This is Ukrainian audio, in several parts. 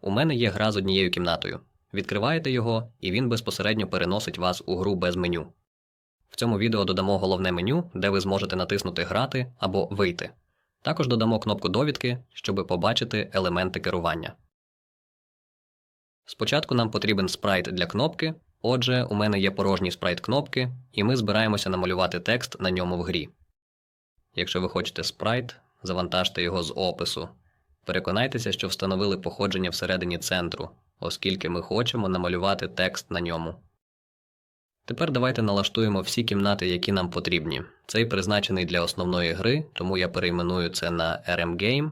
У мене є гра з однією кімнатою. Відкриваєте його, і він безпосередньо переносить вас у гру без меню. В цьому відео додамо головне меню, де ви зможете натиснути Грати або Вийти. Також додамо кнопку довідки, щоб побачити елементи керування. Спочатку нам потрібен спрайт для кнопки. Отже, у мене є порожній спрайт кнопки, і ми збираємося намалювати текст на ньому в грі. Якщо ви хочете спрайт, завантажте його з опису. Переконайтеся, що встановили походження всередині центру, оскільки ми хочемо намалювати текст на ньому. Тепер давайте налаштуємо всі кімнати, які нам потрібні. Цей призначений для основної гри, тому я перейменую це на RM Game.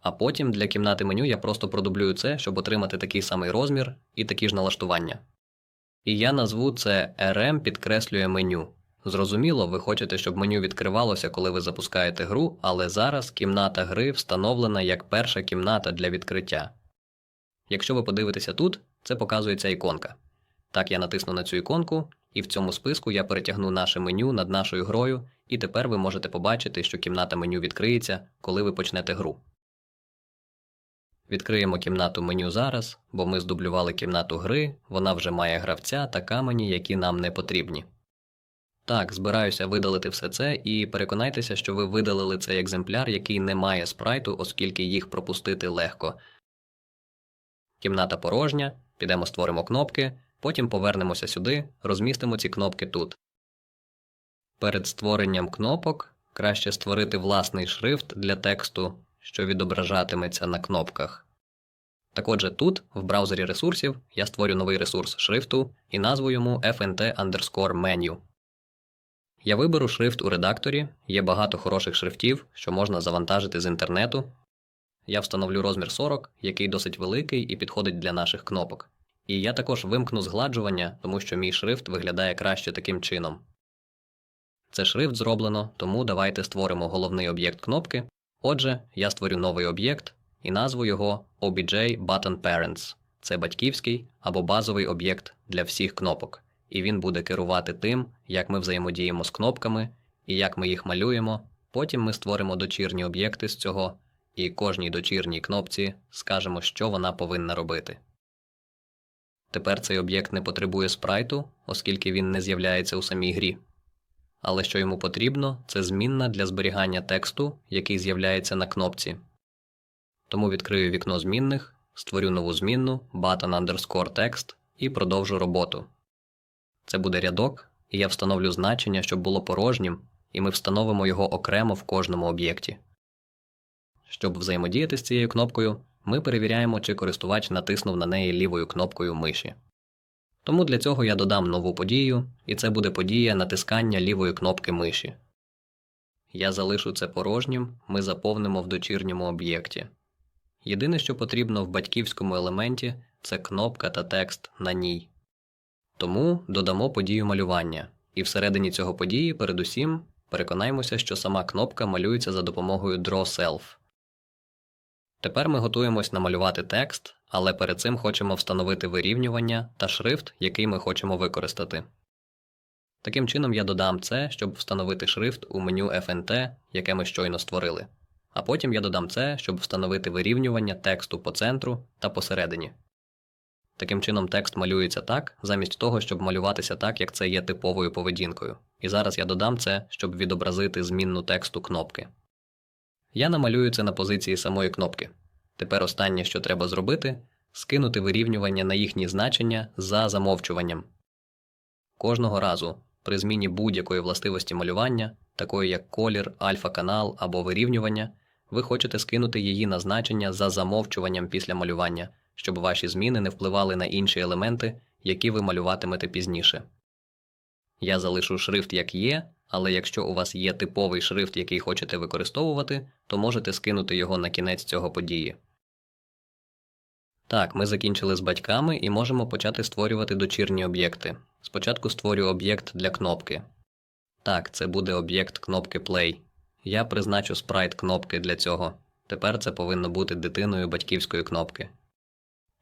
А потім для кімнати меню я просто продублюю це, щоб отримати такий самий розмір і такі ж налаштування. І я назву це RM підкреслює меню. Зрозуміло, ви хочете, щоб меню відкривалося, коли ви запускаєте гру, але зараз кімната гри встановлена як перша кімната для відкриття. Якщо ви подивитеся тут, це показується іконка. Так я натисну на цю іконку, і в цьому списку я перетягну наше меню над нашою грою, і тепер ви можете побачити, що кімната меню відкриється, коли ви почнете гру. Відкриємо кімнату меню зараз, бо ми здублювали кімнату гри, вона вже має гравця та камені, які нам не потрібні. Так, збираюся видалити все це і переконайтеся, що ви видалили цей екземпляр, який не має спрайту, оскільки їх пропустити легко. Кімната порожня, підемо створимо кнопки, потім повернемося сюди, розмістимо ці кнопки тут. Перед створенням кнопок краще створити власний шрифт для тексту, що відображатиметься на кнопках. Так отже, тут, в браузері ресурсів, я створю новий ресурс шрифту і назву йому fnt underscore menu. Я виберу шрифт у редакторі, є багато хороших шрифтів, що можна завантажити з інтернету. Я встановлю розмір 40, який досить великий і підходить для наших кнопок. І я також вимкну згладжування, тому що мій шрифт виглядає краще таким чином. Це шрифт зроблено, тому давайте створимо головний об'єкт кнопки. Отже, я створю новий об'єкт і назву його obj button parents. Це батьківський або базовий об'єкт для всіх кнопок, і він буде керувати тим, як ми взаємодіємо з кнопками і як ми їх малюємо. Потім ми створимо дочірні об'єкти з цього, і кожній дочірній кнопці скажемо, що вона повинна робити. Тепер цей об'єкт не потребує спрайту, оскільки він не з'являється у самій грі. Але що йому потрібно, це змінна для зберігання тексту, який з'являється на кнопці. Тому відкрию вікно змінних, створю нову змінну button underscore text і продовжу роботу. Це буде рядок, і я встановлю значення, щоб було порожнім, і ми встановимо його окремо в кожному об'єкті. Щоб взаємодіяти з цією кнопкою, ми перевіряємо, чи користувач натиснув на неї лівою кнопкою миші. Тому для цього я додам нову подію, і це буде подія натискання лівої кнопки миші. Я залишу це порожнім, ми заповнимо в дочірньому об'єкті. Єдине, що потрібно в батьківському елементі, це кнопка та текст на ній. Тому додамо подію малювання, і всередині цього події, передусім, переконаємося, що сама кнопка малюється за допомогою Draw Self. Тепер ми готуємось намалювати текст, але перед цим хочемо встановити вирівнювання та шрифт, який ми хочемо використати. Таким чином я додам це, щоб встановити шрифт у меню FNT, яке ми щойно створили. А потім я додам це, щоб встановити вирівнювання тексту по центру та посередині. Таким чином текст малюється так, замість того, щоб малюватися так, як це є типовою поведінкою. І зараз я додам це, щоб відобразити змінну тексту кнопки. Я намалюю це на позиції самої кнопки. Тепер останнє, що треба зробити, скинути вирівнювання на їхні значення за замовчуванням. Кожного разу при зміні будь-якої властивості малювання, такої як колір, альфа-канал або вирівнювання, ви хочете скинути її на значення за замовчуванням після малювання, щоб ваші зміни не впливали на інші елементи, які ви малюватимете пізніше. Я залишу шрифт як є, але якщо у вас є типовий шрифт, який хочете використовувати, то можете скинути його на кінець цього події. Так, ми закінчили з батьками і можемо почати створювати дочірні об'єкти. Спочатку створю об'єкт для кнопки. Так, це буде об'єкт кнопки Play. Я призначу спрайт кнопки для цього. Тепер це повинно бути дитиною батьківської кнопки.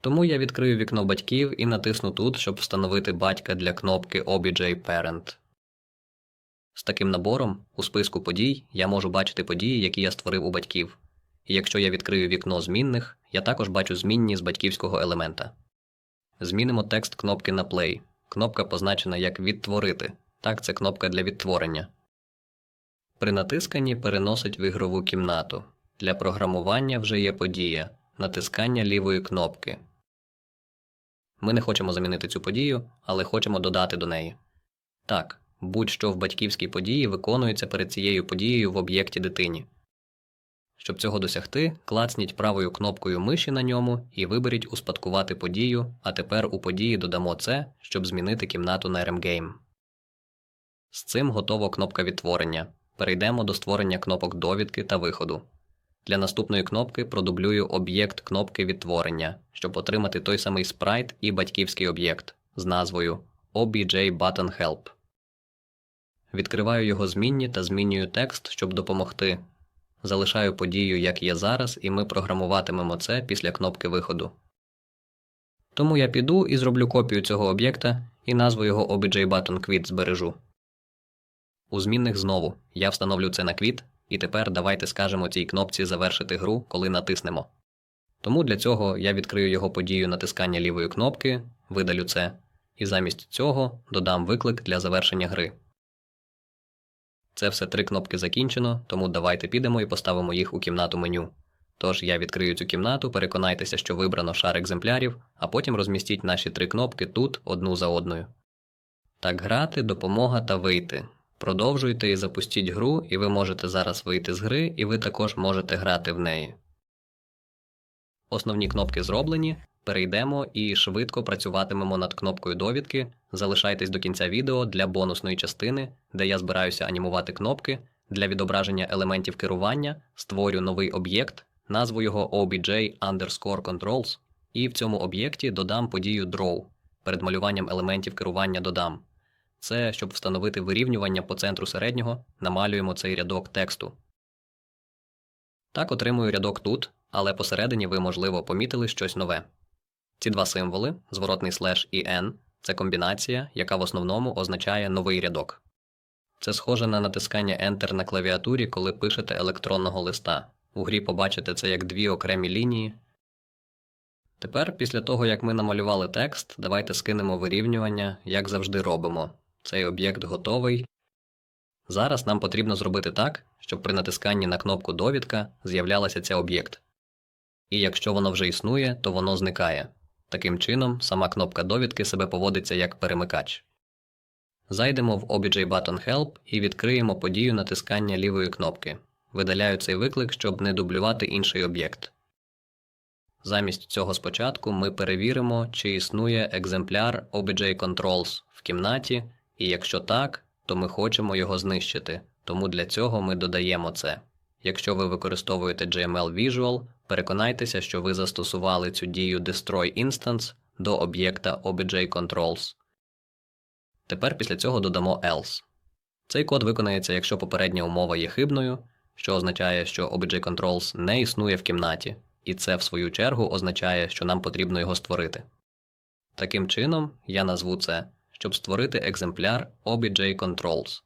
Тому я відкрию вікно батьків і натисну тут, щоб встановити батька для кнопки OBJ Parent. З таким набором у списку подій я можу бачити події, які я створив у батьків. І якщо я відкрию вікно змінних, я також бачу змінні з батьківського елемента. Змінимо текст кнопки на Play. Кнопка позначена як Відтворити. Так, це кнопка для відтворення. При натисканні переносить в ігрову кімнату. Для програмування вже є подія натискання лівої кнопки. Ми не хочемо замінити цю подію, але хочемо додати до неї. Так, будь-що в батьківській події виконується перед цією подією в об'єкті дитині. Щоб цього досягти, клацніть правою кнопкою миші на ньому і виберіть Успадкувати подію, а тепер у події додамо це, щоб змінити кімнату на RMGame. З цим готова кнопка відтворення. Перейдемо до створення кнопок довідки та виходу. Для наступної кнопки продублюю об'єкт кнопки відтворення, щоб отримати той самий спрайт і батьківський об'єкт з назвою OBJ Button Help. Відкриваю його змінні та змінюю текст, щоб допомогти. Залишаю подію, як є зараз, і ми програмуватимемо це після кнопки виходу. Тому я піду і зроблю копію цього об'єкта і назву його OBJ Button Quit збережу. У змінних знову я встановлю це на квіт, і тепер давайте скажемо цій кнопці завершити гру, коли натиснемо. Тому для цього я відкрию його подію натискання лівої кнопки, видалю це, і замість цього додам виклик для завершення гри. Це все три кнопки закінчено, тому давайте підемо і поставимо їх у кімнату меню. Тож я відкрию цю кімнату, переконайтеся, що вибрано шар екземплярів, а потім розмістіть наші три кнопки тут одну за одною. Так грати, допомога та вийти. Продовжуйте і запустіть гру, і ви можете зараз вийти з гри, і ви також можете грати в неї. Основні кнопки зроблені. Перейдемо і швидко працюватимемо над кнопкою довідки. Залишайтесь до кінця відео для бонусної частини, де я збираюся анімувати кнопки. Для відображення елементів керування створю новий об'єкт, назву його obj underscore controls, і в цьому об'єкті додам подію draw. Перед малюванням елементів керування додам. Це щоб встановити вирівнювання по центру середнього, намалюємо цей рядок тексту. Так отримую рядок тут, але посередині ви, можливо, помітили щось нове. Ці два символи зворотний слеш і n це комбінація, яка в основному означає новий рядок. Це схоже на натискання Enter на клавіатурі, коли пишете електронного листа. У грі побачите це як дві окремі лінії. Тепер, після того, як ми намалювали текст, давайте скинемо вирівнювання, як завжди робимо. Цей об'єкт готовий. Зараз нам потрібно зробити так, щоб при натисканні на кнопку Довідка з'являлася цей об'єкт. І якщо воно вже існує, то воно зникає. Таким чином, сама кнопка довідки себе поводиться як перемикач. Зайдемо в OBJ Button Help і відкриємо подію натискання лівої кнопки. Видаляю цей виклик, щоб не дублювати інший об'єкт. Замість цього спочатку ми перевіримо, чи існує екземпляр OBJ Controls в кімнаті, і якщо так, то ми хочемо його знищити, тому для цього ми додаємо це. Якщо ви використовуєте GML Visual, переконайтеся, що ви застосували цю дію Destroy Instance до об'єкта OBJ Controls. Тепер після цього додамо else. Цей код виконається, якщо попередня умова є хибною, що означає, що OBJ Controls не існує в кімнаті, і це, в свою чергу, означає, що нам потрібно його створити. Таким чином, я назву це, щоб створити екземпляр OBJ Controls.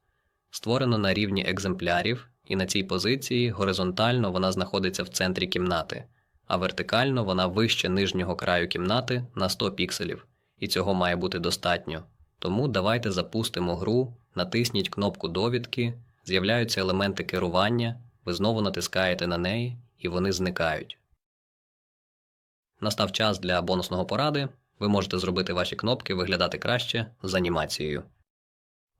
Створено на рівні екземплярів, і на цій позиції горизонтально вона знаходиться в центрі кімнати, а вертикально вона вище нижнього краю кімнати на 100 пікселів, і цього має бути достатньо. Тому давайте запустимо гру, натисніть кнопку довідки, з'являються елементи керування, ви знову натискаєте на неї, і вони зникають. Настав час для бонусного поради. Ви можете зробити ваші кнопки виглядати краще з анімацією.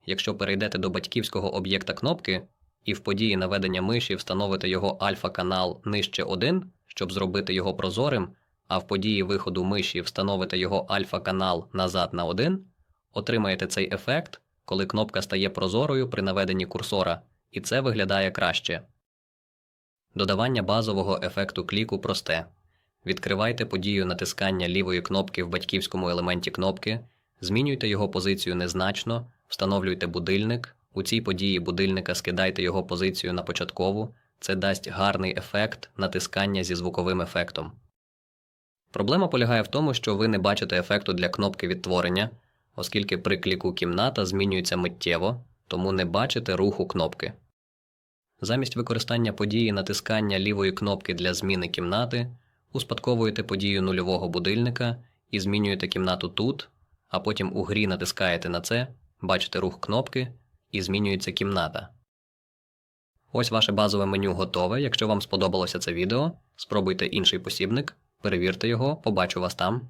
Якщо перейдете до батьківського об'єкта кнопки і в події наведення миші встановите його альфа-канал нижче 1, щоб зробити його прозорим, а в події виходу миші встановите його альфа-канал назад на 1, отримаєте цей ефект, коли кнопка стає прозорою при наведенні курсора, і це виглядає краще. Додавання базового ефекту кліку просте. Відкривайте подію натискання лівої кнопки в батьківському елементі кнопки, змінюйте його позицію незначно, встановлюйте будильник. У цій події будильника скидайте його позицію на початкову, це дасть гарний ефект натискання зі звуковим ефектом. Проблема полягає в тому, що ви не бачите ефекту для кнопки відтворення, оскільки при кліку кімната змінюється миттєво, тому не бачите руху кнопки. Замість використання події натискання лівої кнопки для зміни кімнати, успадковуєте подію нульового будильника і змінюєте кімнату тут, а потім у грі натискаєте на це, бачите рух кнопки і змінюється кімната. Ось ваше базове меню готове. Якщо вам сподобалося це відео, спробуйте інший посібник, перевірте його, побачу вас там.